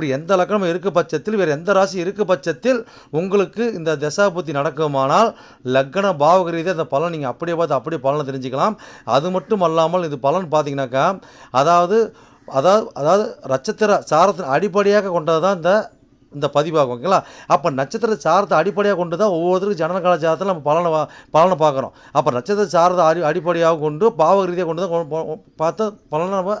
இப்படி எந்த லக்னமும் இருக்க பட்சத்தில் வேறு எந்த ராசி இருக்க பட்சத்தில் உங்களுக்கு இந்த தசாபுத்தி நடக்குமானால் லக்ன பாவக ரீதியாக அந்த பலன் நீங்கள் அப்படியே பார்த்து அப்படியே பலனை தெரிஞ்சுக்கலாம். அது மட்டும் அல்லாமல் இது பலன் பார்த்தீங்கன்னாக்கா அதாவது அதாவது அதாவது நட்சத்திர சாரத்தின் அடிப்படையாக கொண்டது தான் இந்த இந்த பதிவாகும் ஓகேங்களா? அப்போ நட்சத்திர சாரத்தை அடிப்படையாக கொண்டு தான் ஒவ்வொருத்தருக்கும் ஜனன ஜாதத்தில் நம்ம பலனை பலனை பார்க்குறோம். அப்போ நட்சத்திர சாரத்தை அடி அடிப்படையாக கொண்டு பாவ ரீதியாக கொண்டு தான் பார்த்து பலனை நம்ம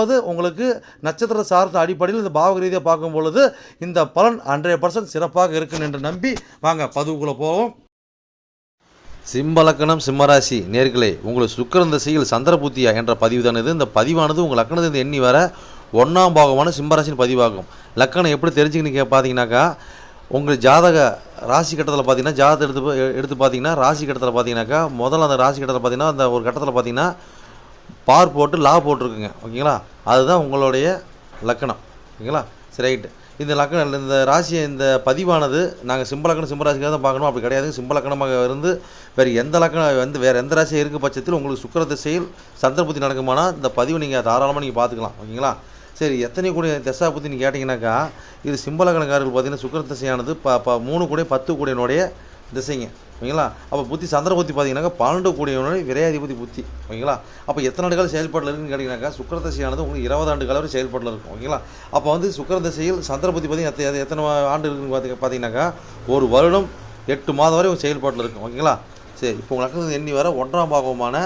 ரெண்டாவது உங்களுக்கு நட்சத்திர சார்ந்த அடிப்படையில் இந்த பாவக ரீதியாக பார்க்கும் பொழுது இந்த பலன் ஹண்ட்ரட் பர்சன்ட் சிறப்பாக இருக்கும் என்று நம்பி வாங்க பதிவுக்குள்ளே போவோம். சிம்மலக்கணம் சிம்மராசி நேர்களே உங்களுக்கு சுக்கரந்த திசையில் சந்திரபுத்தியா என்ற பதிவு தான் இது. இந்த பதிவானது உங்கள் லக்கணத்திலிருந்து எண்ணி வர ஒன்றாம் பாகமான சிம்மராசின்னு பதிவாகும். லக்கணம் எப்படி தெரிஞ்சுக்கின்னு பார்த்தீங்கன்னாக்கா உங்கள் ஜாதக ராசி கட்டத்தில் பார்த்தீங்கன்னா ஜாதகத்தை எடுத்து எடுத்து பார்த்தீங்கன்னா ராசி கட்டத்தில் பார்த்தீங்கன்னாக்கா முதல்ல அந்த ராசி கட்டத்தில் பார்த்தீங்கன்னா அந்த ஒரு கட்டத்தில் பார்த்தீங்கன்னா பார் போட்டு லா போட்டிருக்குங்க. ஓகேங்களா? அதுதான் உங்களுடைய லக்கணம். ஓகேங்களா? சரி ரைட்டு இந்த லக்கணம் இந்த ராசி இந்த பதிவானது நாங்கள் சிம்பலக்கணம் சிம்பராசிக்காக தான் பார்க்கணும். அப்படி கிடையாது. சிம்பலக்கணமாக இருந்து வேறு எந்த லக்கணம் வந்து வேறு எந்த ராசியாக இருக்க பட்சத்தில் உங்களுக்கு சுக்கிர திசையில் சந்திரபுத்தி நடக்குமானால் இந்த பதிவு நீங்கள் தாராளமாக நீங்கள் பார்த்துக்கலாம். ஓகேங்களா? சரி எத்தனை கூட திசா பற்றி நீங்கள் கேட்டிங்கனாக்கா இது சிம்பலக்கணக்காரர்கள் பார்த்தீங்கன்னா சுக்கிர திசையானது ப ப மூணு கூட பத்து கூடையினுடைய திசைங்க. ஓகேங்களா? அப்போ புத்தி சந்திர புத்தி பார்த்தீங்கன்னாக்கா பன்னெண்டு கூடியவனுடைய விரையாதிபதி புத்தி ஓகேங்களா? அப்போ எத்தனை ஆண்டுகள் செயல்பாட்டில் இருக்குன்னு கேட்டிங்கனாக்கா சுக்கிரததசையானது உங்களுக்கு இருபது ஆண்டு காலம் வரை செயல்பாட்டில் இருக்கும் ஓகேங்களா? அப்போ வந்து சுக்கரதசையில் சந்திர புத்தி பார்த்தீங்கன்னா எத்தனை ஆண்டு இருக்குன்னு பார்த்தி பார்த்தீங்கன்னாக்கா ஒரு வருடம் எட்டு மாதம் வரை உங்க செயல்பாட்டில் இருக்கும் ஓகேங்களா? சரி இப்போ உங்களுக்கு எண்ணி வர ஒன்றாம் பாகமான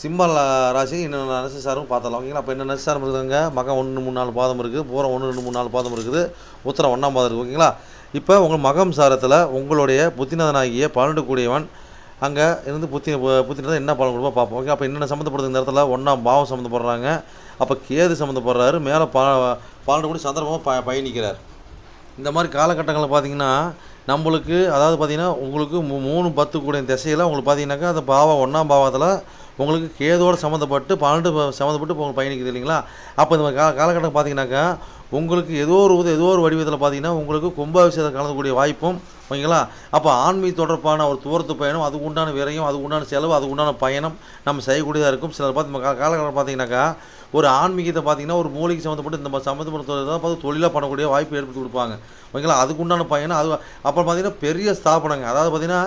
சிம்ம ராசி இன்னும் நெசசாரும் பார்த்தலாம் ஓகேங்களா? அப்போ என்ன நெசசாரம் இருக்குதுங்க. மகம் ஒன்று மூணு நாலு பாதம் இருக்குது பூரம் ஒன்று ரெண்டு மூணு நாலு பாதம் இருக்குது. உத்தரம் ஒன்றாம் பாதம் இருக்குது ஓகேங்களா? இப்போ உங்கள் மகம் சாரத்தில் உங்களுடைய புத்திநாதனாகிய பன்னெண்டு கூடியவன் அங்கே இருந்து புத்தி புத்தினதான் என்ன பலன் கொடுப்போம் பார்ப்போம். ஓகே அப்போ என்னென்ன சம்மந்தப்படுது இந்த இடத்துல? ஒன்றாம் பாவம் சம்மந்தப்படுறாங்க. அப்போ கேது சம்மந்தப்படுறாரு. மேலே ப பன்னெண்டு கூடி சந்தர்ப்பமாக ப பயணிக்கிறார். இந்த மாதிரி காலகட்டங்களில் பார்த்தீங்கன்னா நம்மளுக்கு அதாவது பார்த்தீங்கன்னா உங்களுக்கு மூணு பத்து கூடிய திசையில் உங்களுக்கு பார்த்தீங்கன்னாக்கா அந்த பாவம் ஒன்றாம் பாவத்தில் உங்களுக்கு கேதோடு சம்மந்தப்பட்டு பன்னெண்டு சம்மந்தப்பட்டு இப்போ உங்களுக்கு பயணிக்குது இல்லைங்களா? அப்போ இந்த கால காலகட்டம் பார்த்தீங்கன்னாக்கா உங்களுக்கு ஏதோ ஒரு உத- ஏதோ ஒரு வடிவத்தில் பார்த்தீங்கன்னா உங்களுக்கு கும்பாபிஷேகம் கலந்துக்கூடிய வாய்ப்பும் ஓகேங்களா? அப்போ ஆன்மீக தொடர்பான ஒரு தூரத்து பயணம் அதுக்கு உண்டான விரயம் அதுக்கு உண்டான செலவு அதுக்கு உண்டான பயணம் நம்ம செய்யக்கூடியதாக இருக்கும். சிலர் பார்த்து நம்ம காலகட்டம் பார்த்தீங்கன்னாக்கா ஒரு ஆன்மீகத்தை பார்த்தீங்கன்னா ஒரு மூலிகை சம்மந்தப்பட்டு இந்த மாதிரி சம்மந்தப்பட்ட தொழில் தான் பார்த்து தொழிலாக பண்ணக்கூடிய வாய்ப்பு ஏற்படுத்தி கொடுப்பாங்க. ஓகேங்களா? அதுக்கு உண்டான பயணம் அது அப்புறம் பார்த்தீங்கன்னா பெரிய ஸ்தாபனங்க. அதாவது பார்த்தீங்கன்னா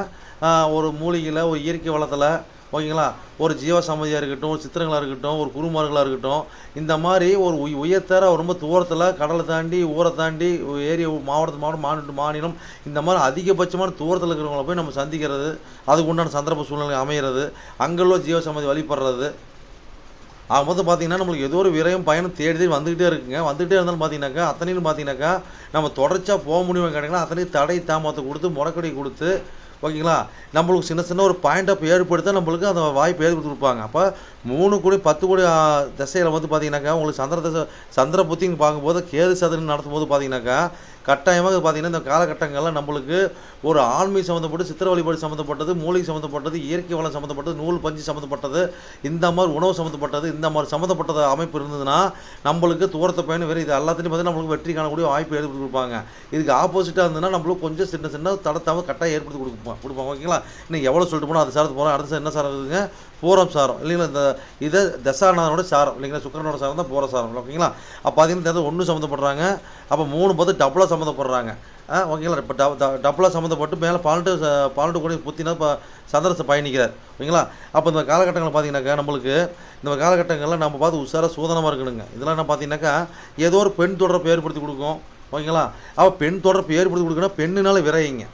ஒரு மூலிகையில் ஒரு இயற்கை வளத்தில் ஓகேங்களா? ஒரு ஜீவசமதியாக இருக்கட்டும் ஒரு சித்திரங்களாக இருக்கட்டும் ஒரு குருமார்களாக இருக்கட்டும் இந்த மாதிரி ஒரு உய் உயர்த்தர ரொம்ப தூரத்தில் கடலை தாண்டி ஊரை தாண்டி ஏரியா மாவட்டத்து மாவட்டம் மாநில மாநிலம் இந்த மாதிரி அதிகபட்சமான தூரத்தில் இருக்கிறவங்கள போய் நம்ம சந்திக்கிறது அதுக்கு உண்டான சந்தர்ப்ப சூழ்நிலை அமைகிறது அங்குள்ள ஜீவசமதி வழிபடுறது. ஆக மொத்தம் பார்த்தீங்கன்னா நம்மளுக்கு ஏதோ ஒரு விரயம் பயணம் தேடி தேடி வந்துகிட்டே இருக்குங்க. வந்துகிட்டே இருந்தாலும் பார்த்தீங்கன்னாக்கா அத்தனையும் பார்த்தீங்கன்னாக்கா நம்ம தொடர்ச்சியாக போக முடியும் கேட்டிங்கன்னா அத்தனையும் தடை தாமத்தை கொடுத்து முடக்கடி கொடுத்து ஓகேங்களா? நம்மளுக்கு சின்ன சின்ன ஒரு பாயிண்ட் ஆஃப் ஏற்படுத்த நம்மளுக்கு அந்த வாய்ப்பு ஏற்படுத்தி கொடுப்பாங்க. அப்போ மூணு கோடி பத்து கோடி திசையில் வந்து பார்த்தீங்கன்னாக்கா உங்களுக்கு சந்திர திசை சந்திர புத்தின்னு பார்க்கும்போது கேது சதுரன் நடத்தும் போது பார்த்தீங்கன்னாக்கா கட்டாயமாக பார்த்தீங்கன்னா இந்த காலகட்டங்களில் நம்மளுக்கு ஒரு ஆண்மை சம்மந்தப்பட்டு சித்திர வழிபாடு சம்மந்தப்பட்டது மூலிகை சம்மந்தப்பட்டது இயற்கை வளம் சம்மந்தப்பட்டது நூல் பஞ்சு சம்மந்தப்பட்டது இந்த மாதிரி உணவு சம்மந்தப்பட்டது இந்த மாதிரி சம்மந்தப்பட்டது அமைப்பு இருந்ததுன்னா நம்மளுக்கு தூரத்தை பயணம் வேறு இது எல்லாத்தையும் பார்த்தீங்கன்னா நம்மளுக்கு வெற்றி காணக்கூடிய வாய்ப்பு ஏற்படுத்தி கொடுப்பாங்க. இதுக்கு ஆப்போசிட்டாக இருந்ததுன்னா நம்மளுக்கு கொஞ்சம் சின்ன சின்ன தடத்தாம கட்டாயம் ஏற்படுத்தி கொடுக்கும் கொடுப்பேன் கொடுப்பேன் ஓகேங்களா? இன்னும் எவ்வளோ சொல்லிட்டு போனால் அது சாரத்து போகிறோம் அடுத்த சார் என்ன சாரம் இருக்குதுங்க பூரம் சாரம். இல்லைங்களா இந்த இதை தசாநாதனோட சாரம். இல்லைங்களா சுக்கரனோட சாரம் தான் பூர சாரம். ஓகேங்களா? அப்போ பார்த்தீங்கன்னா ஒன்று சம்மந்தப்படுறாங்க. அப்போ மூணு பார்த்து டபுளாக சம்மந்தப்படுறாங்க. ஆ ஓகேங்களா? இப்போ டபுளாக சம்மந்தப்பட்டு மேலே பன்னெண்டு பன்னெண்டு கோடி புத்தினா இப்போ சந்திரச பயணிக்கிறார். ஓகேங்களா? அப்போ இந்த காலகட்டங்களில் பார்த்தீங்கன்னாக்கா நம்மளுக்கு இந்த காலகட்டங்களில் நம்ம பார்த்து உஷாராக சூதனமாக இருக்கணுங்க. இதெல்லாம் என்ன பார்த்தீங்கன்னாக்கா ஏதோ ஒரு பெண் தொடர்பு ஏற்படுத்தி கொடுக்கும். ஓகேங்களா? அப்போ பெண் தொடர்பு ஏற்படுத்தி கொடுக்குன்னா பெண்ணுனால விரையுங்க.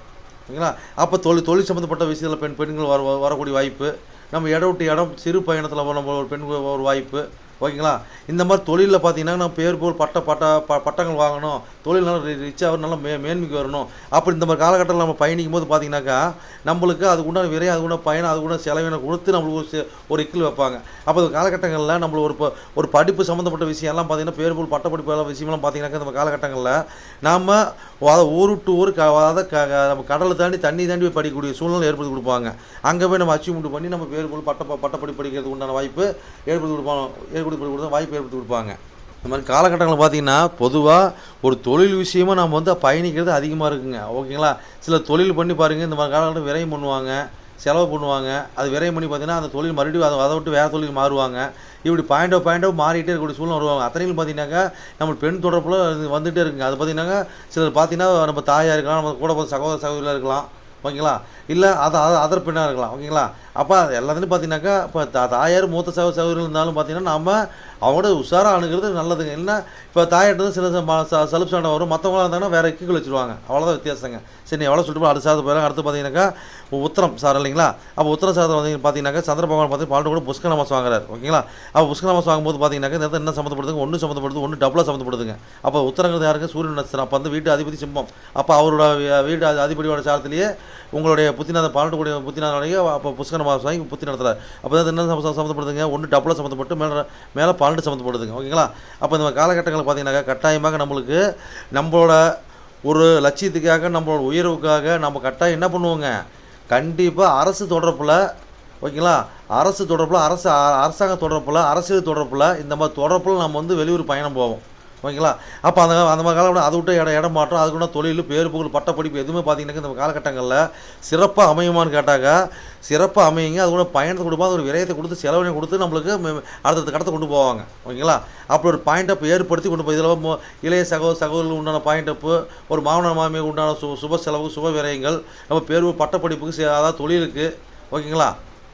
ஓகேங்களா? அப்போ தொழில் தொழில் சம்மந்தப்பட்ட விஷயத்தில் பெண் பெண்கள் வர வரக்கூடிய வாய்ப்பு. நம்ம இடம் விட்டு இடம் சிறு பயணத்தில் நம்ம ஒரு பெண் ஒரு வாய்ப்பு. ஓகேங்களா? இந்த மாதிரி தொழிலில் பார்த்தீங்கன்னா நம்ம பேர் போல் பட்ட பட்ட ப பட்டங்கள் வாங்கணும். தொழில் நல்லா ரிச்சாக நல்லா மே மேன்மைக்கு வரணும். அப்படி இந்த மாதிரி காலகட்டத்தில் நம்ம பயணிக்கும் போது பார்த்தீங்கன்னாக்கா நம்மளுக்கு அதுக்கு உண்டான விரையும் அது உண்டான பயணம் அது உண்டான செலவினை கொடுத்து நம்மளுக்கு ஒரு ஒரு இக்கில் வைப்பாங்க. அப்போ அந்த காலகட்டங்களில் நம்மளுக்கு ஒரு ப- ஒரு படிப்பு சம்மந்தப்பட்ட விஷயம்லாம் பார்த்தீங்கன்னா பேர் போல் பட்ட படிப்பு எல்லாம் விஷயம்லாம் பார்த்தீங்கன்னாக்கா இந்த காலகட்டங்களில் நாம் அதை ஊர் விட்டு ஊர் க அதாவது நம்ம கடலை தாண்டி தண்ணி தாண்டி போய் படிக்கக்கூடிய சூழ்நிலை ஏற்படுத்தி கொடுப்பாங்க. அங்கே போய் நம்ம அச்சீவ்மெண்ட் பண்ணி நம்ம பேர் போல் பட்ட பட்டப்படி படிக்கிறதுக்கு உண்டான வாய்ப்பு ஏற்படுத்தி கொடுப்பாங்க ஏற்படுத்தி கொடுத்தா வாய்ப்பு ஏற்படுத்தி கொடுப்பாங்க. இந்த மாதிரி காலகட்டங்களில் பார்த்தீங்கன்னா பொதுவாக ஒரு தொழில் விஷயமா நம்ம வந்து பயணிக்கிறது அதிகமாக இருக்குங்க. ஓகேங்களா சில தொழில் பண்ணி பாருங்கள் இந்த மாதிரி காலகட்டம் விரயம் பண்ணுவாங்க செலவு பண்ணுவாங்க. அது விரையும் பண்ணி பார்த்தீங்கன்னா அந்த தொழில் மறுபடியும் அதை அதை விட்டு வேறு தொழில் மாறுவாங்க. இப்படி பாயிண்ட் ஆஃப் பாயிண்ட் ஆஃப் மாறிட்டே இருக்கக்கூடிய சூழ்நிலை வருவாங்க. அத்தனையும் பார்த்தீங்கன்னாக்கா நம்ம பெண் தொடர்பில் வந்துகிட்டே இருக்குங்க. அது பார்த்தீங்கன்னாக்கா சிலர் பார்த்தீங்கன்னா நம்ம தாயாக இருக்கலாம் நம்ம கூட சகோதர சகோதரியாக இருக்கலாம். ஓகேங்களா? இல்லை அது அது அதர் பெண்ணாக இருக்கலாம். ஓகேங்களா? அப்போ அது எல்லாத்துலையும் பார்த்தீங்கன்னாக்கா இப்போ தா தாயார் மூத்த சக சகோதரிகள் இருந்தாலும் பார்த்தீங்கன்னா நம்ம அவங்களோட உஷாராக அணுகிறது நல்லதுங்க இல்லைன்னா இப்போ தாயிட்ட சில சலுப்பு சண்டை வரும். மற்றவங்களாக இருந்தாங்கன்னா வேறு எக்குகள் வச்சுருவாங்க. அவ்வளோதான் வித்தியாசங்க. சரி நீ எவ்வளோ சொல்லிட்டு அடுத்த சாதம் போயிடலாம் அடுத்து பார்த்தீங்கன்னாக்கா உத்தரம் சார் இல்லைங்களா? அப்போ உத்தர சாதம் வந்து பார்த்தீங்கன்னாக்கா சந்திர பகவான் பார்த்து பால்ட்டு கூட புஷ்கர மாதம் வாங்குறாரு. ஓகேங்களா? அப்போ புஷ்கர மாதம் வாங்கும்போது பார்த்தீங்கன்னாக்கா இந்த என்ன சம்மந்தப்படுதுங்க? ஒன்று சம்மந்தப்படுது ஒன்று டபுளாக சம்மந்தப்படுதுங்க. அப்போ உத்தரங்கிறது யாருக்கு சூரியன் நட்சத்திரம். அப்போ வந்து வீட்டு அதிபதி சிம்மம். அப்போ அவரோட வீடு வீட்டு அதிபதியோட சாரத்திலேயே உங்களுடைய புத்திநாதன் பால்ட்டு புத்திநாதனுடைய அப்போ புஷ்கர மாதம் வாங்கி புத்தி நடத்துறாரு. அப்போ அது என்ன சம்மந்தப்படுதுங்க ஒன்று டபுளாக சம்மந்தப்பட்டு மேலே மேலே பன்னெண்டு சம்மந்தப்படுதுங்க ஓகேங்களா அப்போ இந்த காலகட்டங்களில் பார்த்தீங்கன்னாக்கா கட்டாயமாக நம்மளுக்கு நம்மளோட ஒரு லட்சியத்துக்காக நம்மளோட உயர்வுக்காக நம்ம கட்டாயம் என்ன பண்ணுவோங்க? கண்டிப்பாக அரசு தொடர்பில் ஓகேங்களா அரசு தொடர்பில் அரசு அரசாங்கம் அரசாங்க தொடர்பில் அரசியல் தொடர்பில் இந்த மாதிரி தொடர்பில் நம்ம வந்து வெளியூர் பயணம் போவோம். ஓகேங்களா? அப்போ அந்த அந்த மாதிரி காலம் அதை விட்டு இடம் இடம் மாற்றம் அதுக்குள்ள தொழில் பேர் புகழ் பட்டப்படிப்பு எதுவுமே பார்த்தீங்கன்னா இந்த காலகட்டங்களில் சிறப்பாக அமையுமான்னு கேட்டாக்கா சிறப்பாக அமையுங்க. அது கூட பயணத்தை கொடுப்போம் ஒரு விரயத்தை கொடுத்து செலவினை கொடுத்து நம்மளுக்கு அடுத்தடுத்த கடத்தை கொண்டு போவாங்க. ஓகேங்களா? அப்படி ஒரு பாயிண்ட் அப் ஏற்படுத்தி கொண்டு போய் இதில் இளைய சகோதர சகோதரர்களுக்கு உண்டான பாயிண்ட் அப்பு ஒரு மாமனார் மாமியாருக்கு உண்டான சு சுப செலவு சுப விரயங்கள் நம்ம பேர் பட்டப்படிப்புக்கு சே- அதாவது தொழிலுக்கு ஓகேங்களா?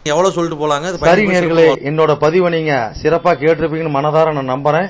எவ்வளோ சொல்லிட்டு போலாங்க? இது சரி நேர்களே என்னோட பதிவை நீங்க சிறப்பா கேட்டிருப்பீங்கன்னு மனதார நான் நம்புறேன்.